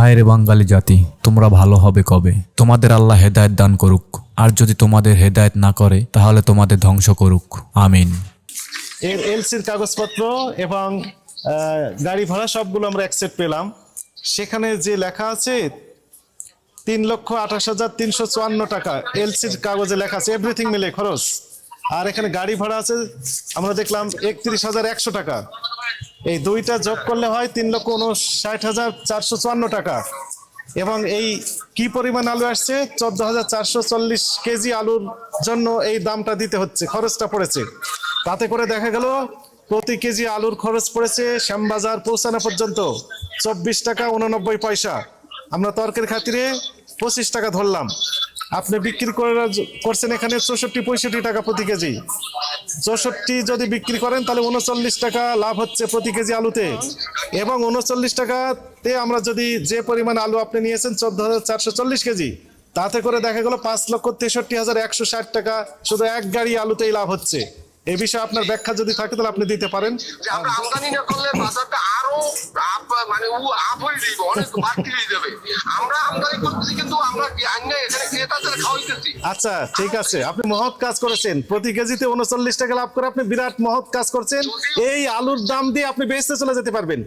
হায় রে বাঙালি জাতি, তোমরা ভালো হবে কবে? তোমাদের আল্লাহ হেদায়েত দান করুক। আর যদি তোমাদের হেদায়েত না করে, তাহলে তোমাদের ধ্বংস করুক। আমিন। এর এলসির কাগজপত্র এবং গাড়ি ভাড়া সবগুলো আমরা অ্যাকসেপ্ট পেলাম। সেখানে যে লেখা আছে, তিন লক্ষ আঠাশ হাজার তিনশো চুয়ান্ন টাকা, এলসির কাগজে লেখা আছে এভরিথিং মিলে খরচ। আর এখানে গাড়ি ভাড়া আছে, আমরা দেখলাম একত্রিশ হাজার একশো টাকা। এই দুইটা যোগ করলে হয় তিন লক্ষ উনষাট হাজার চারশো চুয়ান্ন টাকা। এবং এই কি পরিমাণ আলু আসছে? চোদ্দ হাজার চারশো চল্লিশ কেজি আলুর জন্য এই দামটা দিতে হচ্ছে, খরচটা পড়েছে। তাতে করে দেখা গেল, প্রতি কেজি আলুর খরচ পড়েছে শ্যামবাজার পৌঁছানো পর্যন্ত চব্বিশ টাকা উননব্বই পয়সা। আমরা তর্কের খাতিরে পঁচিশ টাকা ধরলাম। আপনি বিক্রি করে করছেন এখানে চৌষট্টি, পঁয়ষট্টি টাকা প্রতি কেজি। চৌষট্টি যদি বিক্রি করেন, তাহলে উনচল্লিশ টাকা লাভ হচ্ছে প্রতি কেজি আলুতে। এবং উনচল্লিশ টাকাতে আমরা যদি যে পরিমাণ আলু আপনি নিয়েছেন, চোদ্দ হাজার চারশো চল্লিশ কেজি, তাতে করে দেখা গেল পাঁচ লক্ষ তেষট্টি হাজার একশো ষাট টাকা শুধু এক গাড়ি আলুতেই লাভ হচ্ছে। এই বিষয়ে আপনার ব্যাখ্যা যদি থাকে তাহলে আপনি দিতে পারেন। যে আমরা আমদানি না করলে বাজারটা আরও মানে ও আপ হয়ে যাবে অনেক বাড়তি হয়ে যাবে। আমরা আমদানি করতেছি কিন্তু আমরা আইনে এখানে ক্রেতাদের খাওয়াইতেছি? আচ্ছা ঠিক আছে। আপনি মহৎ কাজ করেছেন। প্রতি কেজিতে উনচল্লিশ টাকা লাভ করে আপনি বিরাট মহৎ কাজ করছেন। এই আলুর দাম দিয়ে আপনি বেচতে চলে যেতে পারবেন।